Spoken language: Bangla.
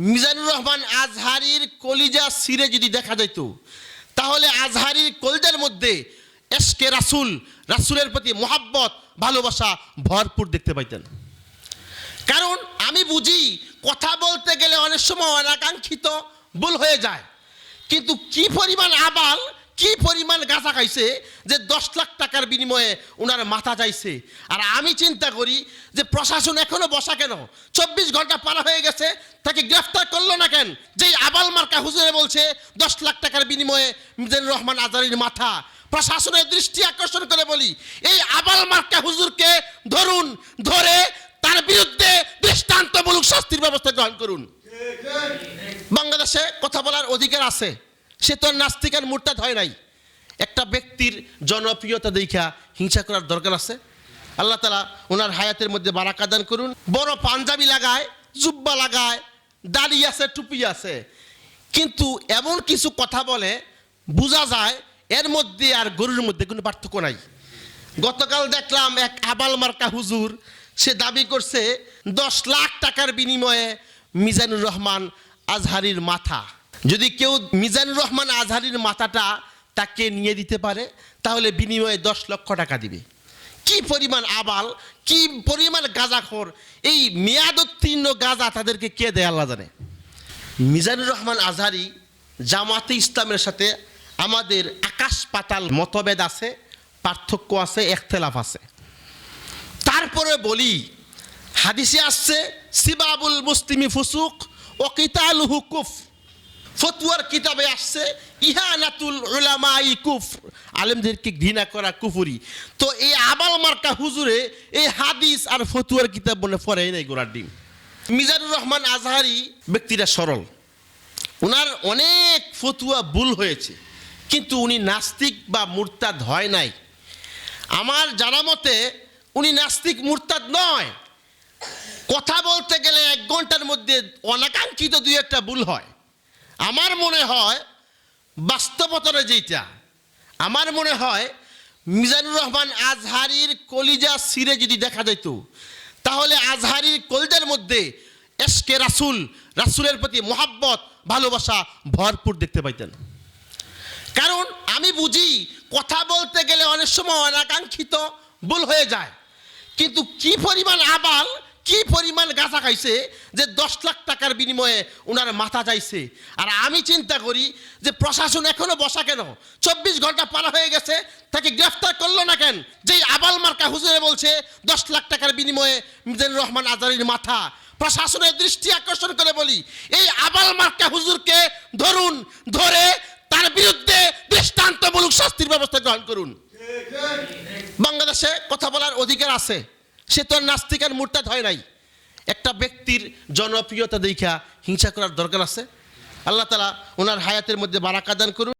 মিজানুর রহমান আজহারির কলিজা সিরে যদি দেখা যেত তাহলে আজহারির কলিজার মধ্যে এসকে রাসুল, রাসুলের প্রতি মোহাব্বত, ভালোবাসা ভরপুর দেখতে পাইতেন। কারণ আমি বুঝি, কথা বলতে গেলে অনেক সময় অনাকাঙ্ক্ষিত ভুল হয়ে যায়। কিন্তু কি পরিমাণ আবাল কি পরিমাণ গাঁজা খাইছে যে দশ লাখ টাকার বিনিময়ে ওনার মাথা যাইছে? আর আমি চিন্তা করি যে প্রশাসন এখনও বসা কেন? চব্বিশ ঘণ্টা পারা হয়ে গেছে তাকে গ্রেফতার করল না কেন? যেই আবাল মার্কা হুজুরে বলছে দশ লাখ টাকার বিনিময়ে মিজানুর রহমান আজারির মাথা। প্রশাসনের দৃষ্টি আকর্ষণ করে বলি এই আবাল মার্কা হুজুরকে ধরুন ধরে তার বিরুদ্ধে দৃষ্টান্তমূলক শাস্তির ব্যবস্থা গ্রহণ করুন। বাংলাদেশে কথা বলার অধিকার আছে। সে তো নাস্তিক আর মুরতাদ হয় নাই। একটা ব্যক্তির জনপ্রিয়তা দেখা হিংসা করার দরকার আছে। আল্লাহ তালা ওনার হায়াতের মধ্যে বারাকা দান করুন। বড় পাঞ্জাবি লাগায়, জুব্বা লাগায়, দাড়ি আছে, টুপি আছে। কিন্তু এমন কিছু কথা বলে, বোঝা যায় এর মধ্যে আর গরুর মধ্যে কোনো পার্থক্য নাই। গতকাল দেখলাম এক আবাল মার্কা হুজুর, সে দাবি করছে, দশ লাখ টাকার বিনিময়ে মিজানুর রহমান আজহারির মাথা। যদি কেউ মিজানুর রহমান আজহারির মাথাটা তাকে নিয়ে দিতে পারে, তাহলে বিনিময়ে দশ লক্ষ টাকা দিবে। কি পরিমাণ আবাল, কি পরিমাণ গাঁজাখোর, এই মেয়াদোত্তীর্ণ গাঁজা তাদেরকে কে দেয় আল্লাহ জানে। মিজানুর রহমান আজহারি জামাতে ইসলামের সাথে আমাদের আকাশ পাতাল মতভেদ আছে, পার্থক্য আছে একতেলাফ আছে। তারপরে বলি, হাদিসে আসছে, সিবাবুল মুসলিমি ফুসুক ও কিতালুহু কুফ। ফতুয়ার কিতাবে আসছে ইহা ইহানাতুল উলামাই কুফ আলেমদেরকে ঘৃণা করা কুফুরি। তো এই আবাল মার্কা হুজুরে এই হাদিস আর ফতুয়ার কিতাব বলে পড়ে নাই গোড়ার ডিম। মিজানুর রহমান আজহারি ব্যক্তিরা সরল। ওনার অনেক ফতুয়া ভুল হয়েছে, কিন্তু উনি নাস্তিক বা মুরতাদ হয় নাই। আমার জানা মতে উনি নাস্তিক মুরতাদ নয়। কথা বলতে গেলে এক ঘণ্টার মধ্যে অনাকাঙ্ক্ষিত দুই একটা ভুল হয়। আমার মনে হয় বাস্তবতরে যেটা আমার মনে হয় মিজানুর রহমান আজহারির কলিজা সিরে যদি দেখা যেত তাহলে আজহারির কলিজার মধ্যে এসকে রাসুল, রাসুলের প্রতি মোহাব্বত, ভালোবাসা ভরপুর দেখতে পাইতেন। কারণ আমি বুঝি কথা বলতে গেলে অনেক সময় অনাকাঙ্ক্ষিত ভুল হয়ে যায়, কিন্তু কি পরিমাণ আবাল কি পরিমাণ গাঁজা খাইছে যে দশ লাখ টাকার বিনিময়ে ওনার মাথা যাইছে? আর আমি চিন্তা করি যে প্রশাসন এখনও বসা কেন? চব্বিশ ঘণ্টা পারা হয়ে গেছে তাকে গ্রেফতার করল না কেন? যেই আবাল মার্কা হুজুরে বলছে দশ লাখ টাকার বিনিময়ে মিজানুর রহমান আজারির মাথা। প্রশাসনের দৃষ্টি আকর্ষণ করে বলি এই আবাল মার্কা হুজুরকে ধরুন ধরে তার বিরুদ্ধে দৃষ্টান্তমূলক শাস্তির ব্যবস্থা গ্রহণ করুন। বাংলাদেশে কথা বলার অধিকার আছে। সে তো আর নাস্তিক আর মুরতাদ হয় নাই। একটা ব্যক্তির জনপ্রিয়তা দেখা হিংসা করার দরকার আছে। আল্লাহ তালা ওনার হায়াতের মধ্যে বারাকা দান করুন।